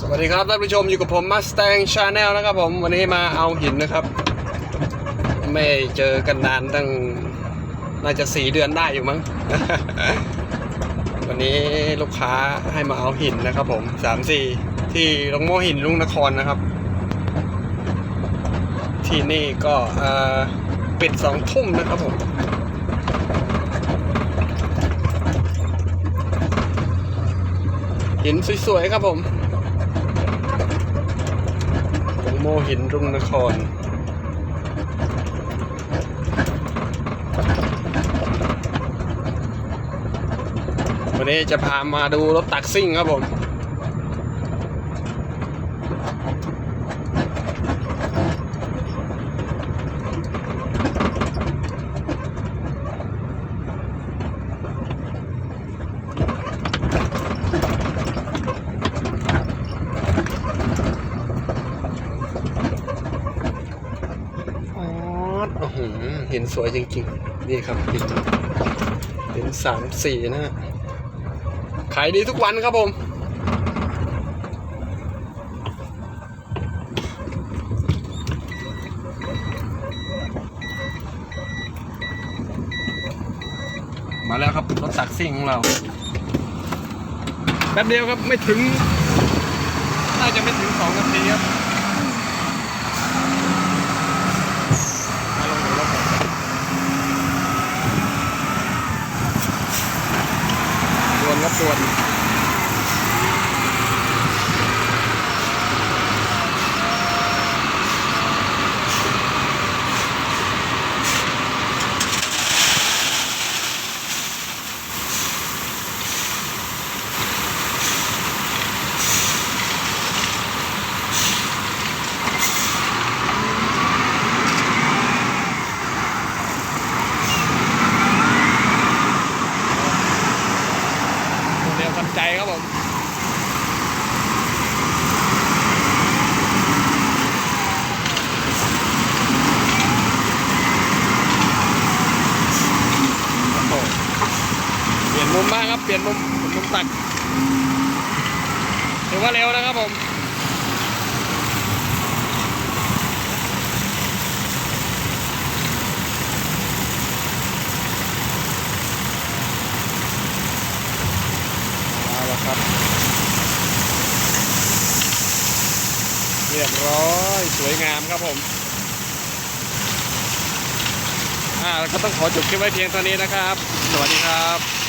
สวัสดีครับท่านผู้ชมอยู่กับผมมาส t ต n ชาแนลนะครับผมวันนี้มาเอาหินนะครับ ไม่เจอกันนานตั้งน่าจะสี่เดือนได้อยู่มั้ง วันนี้ลูกค้าให้มาเอาหินนะครับผมสามสี่ที่โรงโมหินลุงนครนะครับ ที่นี่ก็ปิดสองทุ่มนะครับผมหินสวยๆครับผมหลวงโมหินรุ่งนคร วันนี้จะพามาดูรถตักซิ่งครับผม เห็นสวยจริงๆ นี่ครับหินหินสามสี่นะฮะขายดีทุกวันครับผมมาแล้วครับรถตักซิ่งของเราแป๊บเดียวครับไม่ถึง น่าจะไม่ถึงสองนาทีครับ มาลงดูรถก่อน ส่วน ครับด่วนเร็วทันใจครับผมเปลี่ยนมุมบ้างครับ เปลี่ยนมุมมุมตักถือว่าเร็วนะครับผม เอาละ ครับเรียบร้อยสวยงามครับผมอ่าก็ต้องขอจบคลิปไว้เพียงเท่านี้นะครับ สวัสดีครับ